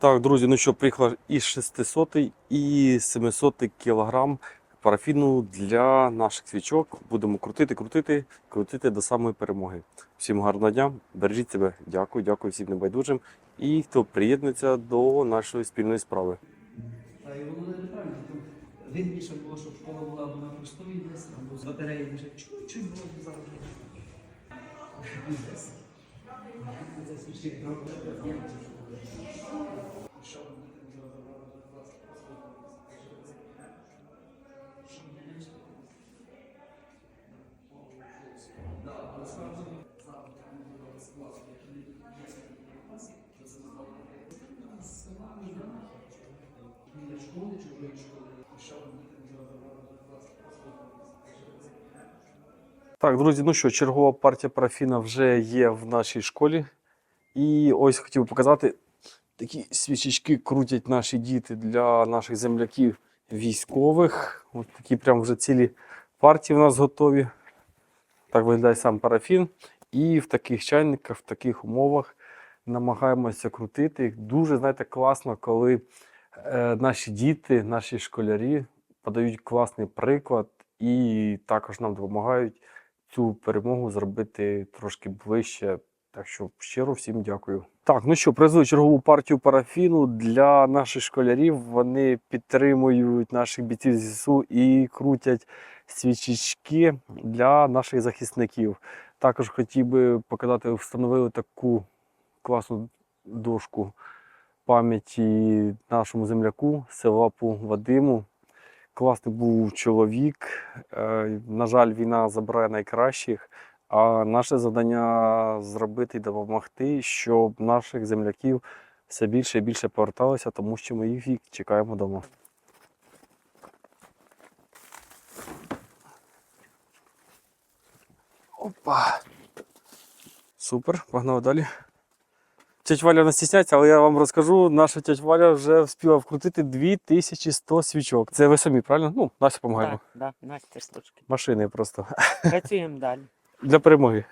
Так, друзі, ну що, приїхала і 600 і 700 кілограм парафіну для наших свічок. Будемо крутити, крутити, крутити до самої перемоги. Всім гарного дня, бережіть себе. Дякую, дякую всім небайдужим і хто приєднується до нашої спільної справи. Та і воно неправильно. Там вигідніше було, щоб школа була на простої десь, або з батареї вже чуть-чуть було зараз. Десь. Десь Так, друзі, ну що, чергова партія парафіна вже є в нашій школі. І ось хотів показати, такі свічечки крутять наші діти для наших земляків військових. Ось такі прям вже цілі партії в нас готові. Так виглядає сам парафін. І в таких чайниках, в таких умовах намагаємося крутити. Дуже, знаєте, класно, коли е, наші діти, наші школярі подають класний приклад і також нам допомагають цю перемогу зробити трошки ближче. Так що щиро всім дякую. Так, ну що, привезли чергову партію парафіну для наших школярів. Вони підтримують наших бійців ЗСУ і крутять свічечки для наших захисників. Також хотів би показати, встановили таку класну дошку пам'яті нашому земляку Силапу Вадиму. Класний був чоловік. Е, На жаль, війна забирає найкращих. А наше завдання зробити і допомогти, щоб наших земляків все більше і більше поверталося, тому що ми їх і чекаємо вдома. Опа. Супер, погнали далі. Тетя Валя не стісняється, але я вам розкажу, наша тетя Валя вже встигла вкрутити 2100 свічок. Це ви самі, правильно? Ну, Настя допомагаємо. Так, да, Настя штучки. Машини просто Працюємо далі. Для перемоги.